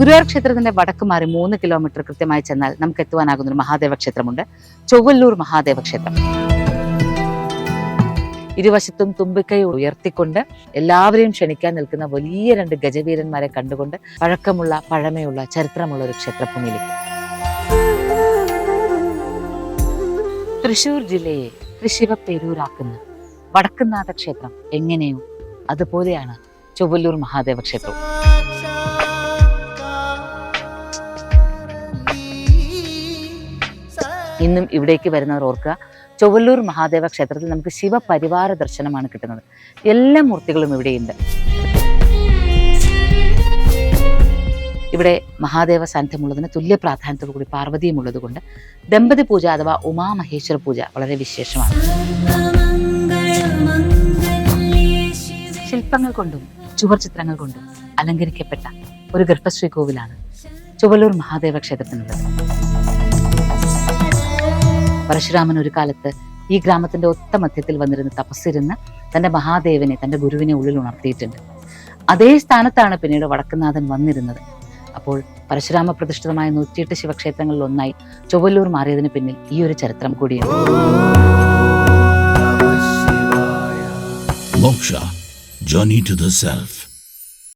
ഗുരുവായൂർ ക്ഷേത്രത്തിന്റെ വടക്ക് മാറി മൂന്ന് കിലോമീറ്റർ കൃത്യമായി ചെന്നാൽ നമുക്ക് എത്തുവാനാകുന്ന ഒരു മഹാദേവ ക്ഷേത്രമുണ്ട്. ചൊവ്വല്ലൂർ മഹാദേവ ക്ഷേത്രം. ഇരുവശത്തും തുമ്പിക്കൈ ഉയർത്തിക്കൊണ്ട് എല്ലാവരെയും ക്ഷണിക്കാൻ നിൽക്കുന്ന വലിയ രണ്ട് ഗജവീരന്മാരെ കണ്ടുകൊണ്ട് പഴക്കമുള്ള പഴമയുള്ള ചരിത്രമുള്ള ഒരു ക്ഷേത്രഭൂമിയിലേക്ക്. തൃശൂർ ജില്ലയെ തൃശിവപ്പേരൂരാക്കുന്ന വടക്കുന്നാഥ ക്ഷേത്രം എങ്ങനെയോ അതുപോലെയാണ് ചൊവ്വല്ലൂർ മഹാദേവ ക്ഷേത്രം. ഇന്നും ഇവിടേക്ക് വരുന്നവർ ഓർക്കുക ചൊവ്വല്ലൂർ മഹാദേവ ക്ഷേത്രത്തിൽ നമുക്ക് ശിവപരിവാര ദർശനമാണ് കിട്ടുന്നത്. എല്ലാ മൂർത്തികളും ഇവിടെയുണ്ട്. ഇവിടെ മഹാദേവ സാന്നിധ്യമുള്ളതിന് തുല്യ പ്രാധാന്യത്തോടു കൂടി പാർവതിയും ഉള്ളതുകൊണ്ട് ദമ്പതി പൂജ അഥവാ ഉമാമഹേശ്വര പൂജ വളരെ വിശേഷമാണ്. ശില്പങ്ങൾ കൊണ്ടും ചുവർ ചിത്രങ്ങൾ കൊണ്ടും അലങ്കരിക്കപ്പെട്ട ഒരു ഗർഭശ്രീ കോവിലാണ് ചുവല്ലൂർ മഹാദേവ ക്ഷേത്രത്തിനുള്ളത്. പരശുരാമൻ ഒരു കാലത്ത് ഈ ഗ്രാമത്തിന്റെ ഒത്ത മധ്യത്തിൽ വന്നിരുന്ന് തപസ്സിരുന്ന് തന്റെ മഹാദേവനെ തന്റെ ഗുരുവിനെ ഉള്ളിൽ ഉണർത്തിയിട്ടുണ്ട്. അതേ സ്ഥാനത്താണ് പിന്നീട് വടക്കുനാഥൻ വന്നിരുന്നത്. അപ്പോൾ പരശുരാമ പ്രതിഷ്ഠിതമായ നൂറ്റിയെട്ട് ശിവക്ഷേത്രങ്ങളിൽ ഒന്നായി ചൊവ്വല്ലൂർ മാറിയതിന് പിന്നിൽ ഈ ഒരു ചരിത്രം കൂടിയുണ്ട്. Moksha. Journey to the Self.